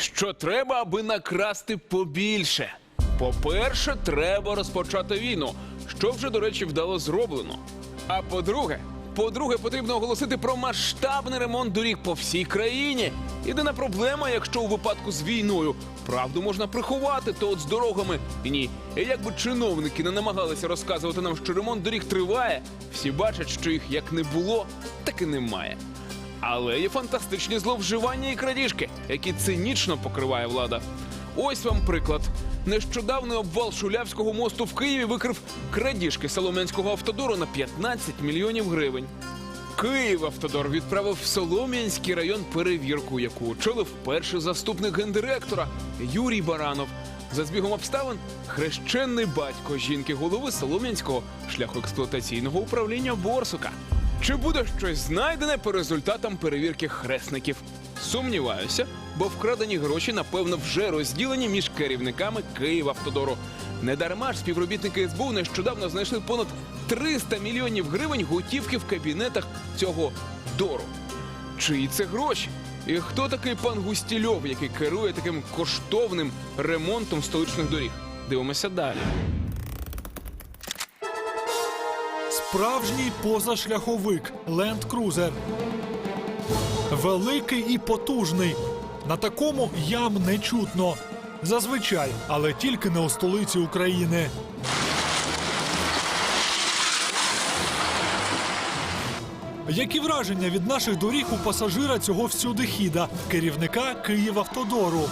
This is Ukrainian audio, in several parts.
Що треба, аби накрасти побільше? По-перше, треба розпочати війну, що вже, до речі, вдало зроблено. А по-друге, по-друге, потрібно оголосити про масштабний ремонт доріг по всій країні. Єдина проблема, якщо у випадку з війною правду можна приховати, то от з дорогами ні. І якби чиновники не намагалися розказувати нам, що ремонт доріг триває, всі бачать, що їх як не було, так і немає. Але є фантастичні зловживання і крадіжки, які цинічно покриває влада. Ось вам приклад. Нещодавний обвал Шулявського мосту в Києві викрив крадіжки Солом'янського автодору на 15 мільйонів гривень. Київ автодор відправив в Солом'янський район перевірку, яку очолив перший заступник гендиректора Юрій Баранов. За збігом обставин хрещенний батько жінки голови Солом'янського шляхоексплуатаційного управління Борсука. Чи буде щось знайдене по результатам перевірки хресників? Сумніваюся, бо вкрадені гроші, напевно, вже розділені між керівниками Київавтодору. Недарма ж співробітники СБУ нещодавно знайшли понад 300 мільйонів гривень готівки в кабінетах цього дору. Чиї це гроші? І хто такий пан Густільов, який керує таким коштовним ремонтом столичних доріг? Дивимося далі. Справжній позашляховик Ленд Крузер. Великий і потужний. На такому ям не чутно. Зазвичай, але тільки не у столиці України. Які враження від наших доріг у пасажира цього всюдихіда, керівника Київавтодору?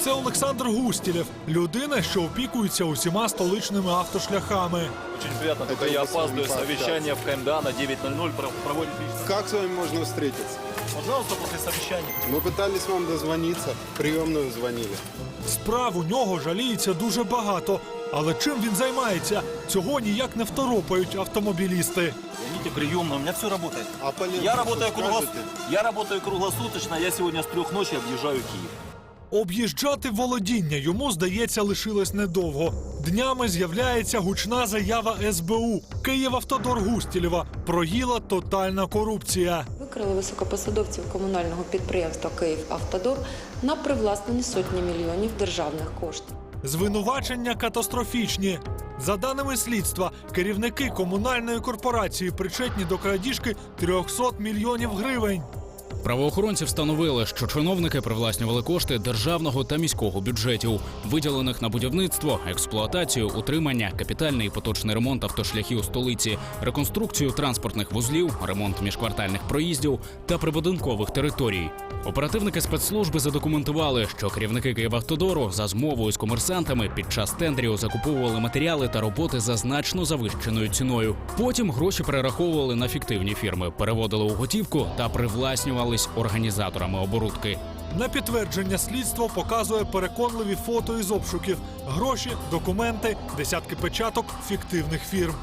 Це Олександр Густілєв, людина, що опікується усіма столичними автошляхами. Очень приятно, только Хотел я бы с вами опаздываю. пообщаться. Совещание в КМДА на 9.00 про- проводит лично. Как с вами можно встретиться? Пожалуйста, после совещания. Мы пытались вам дозвониться, в приемную звонили. Справ у нього жаліється дуже багато. Але чим він займається? Цього ніяк не второпають автомобілісти. Звоните приемную, у меня все работает. А по Я работаю, круглос... скажете? я работаю круглосуточно, я сегодня с трех ночи объезжаю Киев. Об'їжджати володіння йому, здається, лишилось недовго. Днями з'являється гучна заява СБУ. Київавтодор Густілєва. Проїла тотальна корупція. Викрили високопосадовців комунального підприємства «Київавтодор» на привласненні сотні мільйонів державних коштів. Звинувачення катастрофічні. За даними слідства, керівники комунальної корпорації причетні до крадіжки 300 мільйонів гривень. Правоохоронці встановили, що чиновники привласнювали кошти державного та міського бюджетів, виділених на будівництво, експлуатацію, утримання, капітальний і поточний ремонт автошляхів столиці, реконструкцію транспортних вузлів, ремонт міжквартальних проїздів та прибудинкових територій. Оперативники спецслужби задокументували, що керівники Київавтодору за змовою з комерсантами під час тендерів закуповували матеріали та роботи за значно завищеною ціною. Потім гроші перераховували на фіктивні фірми, переводили у готівку та привласнювались організаторами оборудки. На підтвердження слідство показує переконливі фото із обшуків, гроші, документи, десятки печаток фіктивних фірм.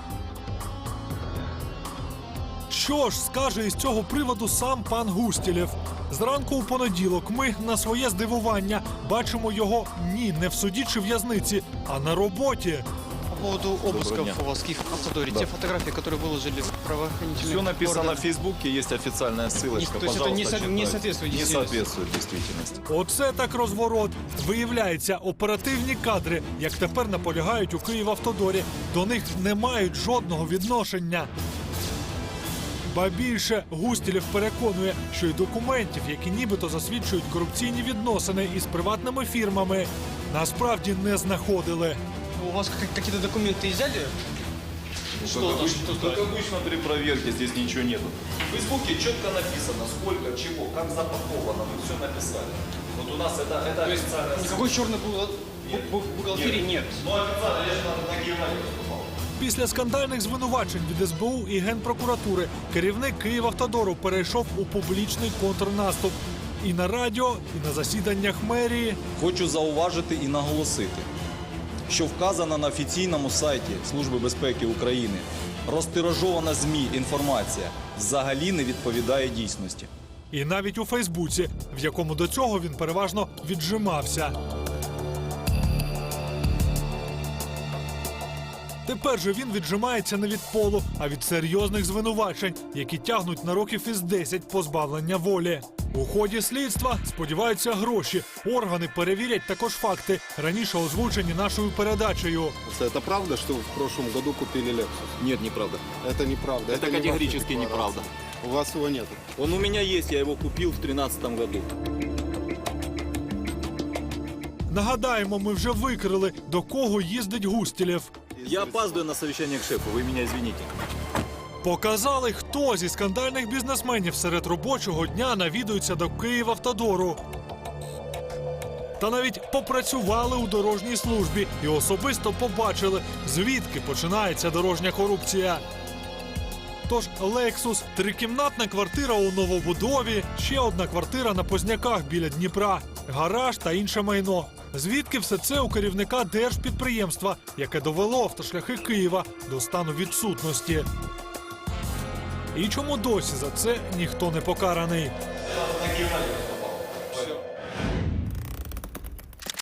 Що ж скаже із цього приводу сам пан Густілєв? Зранку у понеділок ми на своє здивування бачимо його ні, не в суді чи в'язниці, а на роботі По поводу обысков дня. у вас в Киев-Автодоре, те фотографии, которые выложили правоохранительные Все написано органы. в Фейсбуке, есть официальная ссылочка. Не- то есть это не Пожалуйста, со- не читайте. соответствует Не действительности. соответствует действительности. Оце так розворот. Виявляється, оперативні кадри, як тепер наполягають у Київавтодорі, до них не мають жодного відношення. Ба більше Густілєв переконує, що й документів, які нібито засвідчують корупційні відносини із приватними фірмами, насправді не знаходили. У вас как- какие-то документы изъяли? Ну, Что как, там, обычно, что как обычно при проверке здесь ничего нету. В Фейсбуке четко написано, сколько, чего, как запаковано, мы все написали. Вот у нас это, это То есть официальная никакой черной бухгал- бу- бу- бухгалтерии нет. Ну, официально, я же на, на Германии выступал. Після скандальних звинувачень від СБУ і Генпрокуратури керівник Київавтодору перейшов у публічний контрнаступ і на радіо, і на засіданнях мерії. Хочу зауважити і наголосити, що вказана на офіційному сайті Служби безпеки України розтиражована ЗМІ інформація взагалі не відповідає дійсності. І навіть у Фейсбуці, в якому до цього він переважно віджимався. Тепер же він віджимається не від полу, а від серйозних звинувачень, які тягнуть на років із 10 позбавлення волі. У ході слідства сподіваються гроші. Органи перевірять також факти, раніше озвучені нашою передачею. Это правда, что вы в прошлом году купили Lexus? Нет, неправда. Это неправда. Это не ваша категорически декларация. неправда. У вас его нет. Он у меня есть, я его купил в 2013 году. Нагадаємо, ми вже викрили, до кого їздить Густілєв. Я опаздываю на совещание к шефу, вы меня извините. Показали, хто зі скандальних бізнесменів серед робочого дня навідується до Київавтодору. Та навіть попрацювали у дорожній службі і особисто побачили, звідки починається дорожня корупція. Тож Лексус, трикімнатна квартира у новобудові, ще одна квартира на Позняках біля Дніпра, гараж та інше майно. Звідки все це у керівника держпідприємства, яке довело автошляхи Києва до стану відсутності. І чому досі за це ніхто не покараний?